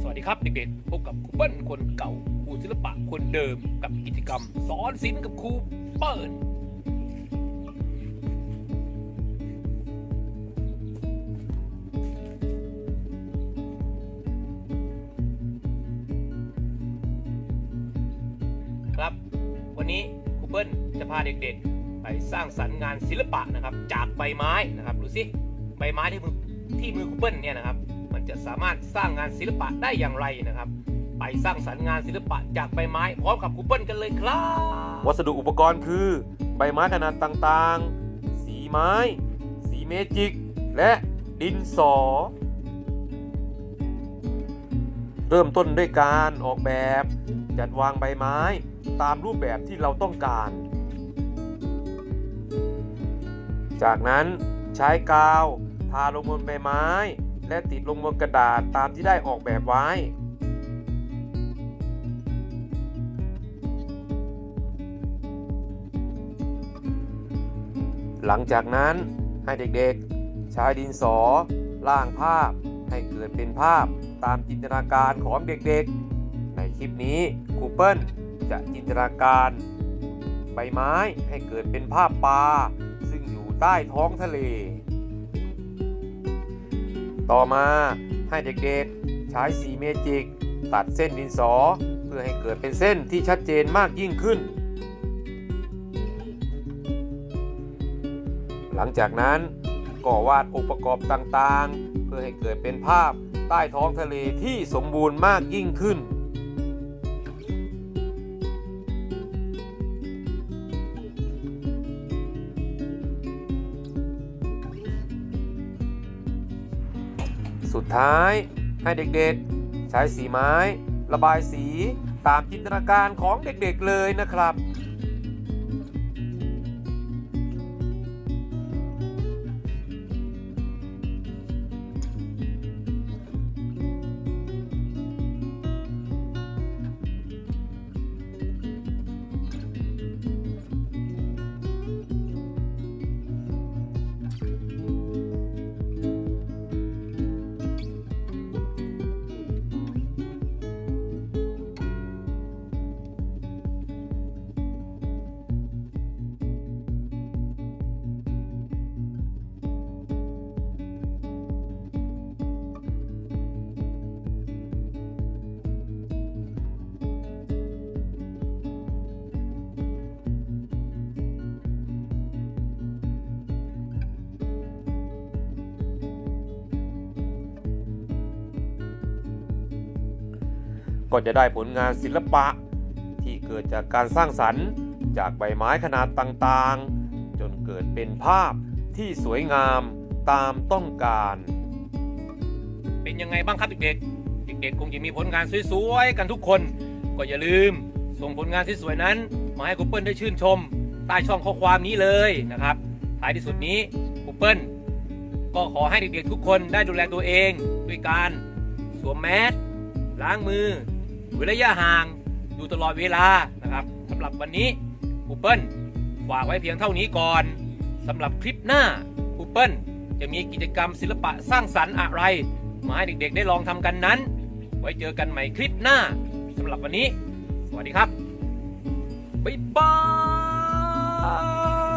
สวัสดีครับ เด็กๆ พบกับครูเปิ้ลคนเก่าครูศิลปะคนเดิมกับกิจกรรม สอนศิลป์กับครูเปิ้ลครับ วันนี้ครูเปิ้ลจะพาเด็กๆ สร้างสรรค์งานศิลปะนะครับ จากใบไม้นะครับดูสิใบไม้ที่มือที่มือคูเปิ้ลเนี่ยนะครับ มันจะสามารถสร้างงานศิลปะได้อย่างไรนะครับ ไปสร้างสรรค์งานศิลปะจากใบไม้พร้อมกับคูเปิ้ลกันเลยครับ วัสดุอุปกรณ์คือ ใบไม้ขนาดต่างๆ สีไม้ สีเมจิก และดินสอ เริ่มต้นด้วยการออกแบบ จัดวางใบไม้ตามรูปแบบที่เราต้องการ จากนั้นใช้กาว ทาลงบนใบไม้ และติดลงบนกระดาษตามที่ได้ออกแบบไว้ หลังจากนั้นให้เด็กๆ ใช้ดินสอล่างภาพ ให้เกิดเป็นภาพตามจินตนาการของเด็กๆ ในคลิปนี้ครูเปิลจะจินตนาการ ใบไม้ให้เกิดเป็นภาพปลา ใต้ท้องทะเล ต่อมาให้เด็กๆใช้สีเมจิก ตัดเส้นดินสอ เพื่อให้เกิดเป็นเส้นที่ชัดเจนมากยิ่งขึ้น หลังจากนั้นก็วาดองค์ประกอบต่างๆ เพื่อให้เกิดเป็นภาพใต้ท้องทะเลที่สมบูรณ์มากยิ่งขึ้น สุดท้ายให้เด็กๆ ใช้สีไม้ ระบายสีตามจินตนาการของเด็กๆเลยนะครับ ก็จะได้ผลงานศิลปะ ที่เกิดจากการสร้างสรรค์ จากใบไม้ขนาดต่างๆ จนเกิดเป็นภาพที่สวยงามตามต้องการ เป็นยังไงบ้างครับเด็กๆ เด็กๆ คงจะมีผลงานสวยๆ กันทุกคน ก็อย่าลืมส่งผลงานสวยๆนั้น มาให้ครูเปิ้ลได้ชื่นชม ใต้ช่องข้อความนี้เลยนะครับ ท้ายที่สุดนี้ครูเปิ้ลก็ขอให้เด็กๆ ทุกคนได้ดูแลตัวเอง ด้วยการสวมแมสล้างมือ เว้นระยะห่างอยู่ตลอดเวลานะครับสำหรับวันนี้ครูเปิ้ลฝากไว้เพียงเท่านี้ก่อนสำหรับคลิปหน้าครูเปิ้ลจะมีกิจกรรมศิลปะสร้างสรรค์อะไร มาให้เด็กๆ ได้ลองทำกันนั้น ไว้เจอกันใหม่คลิปหน้าสำหรับวันนี้ สวัสดีครับ บ๊ายบาย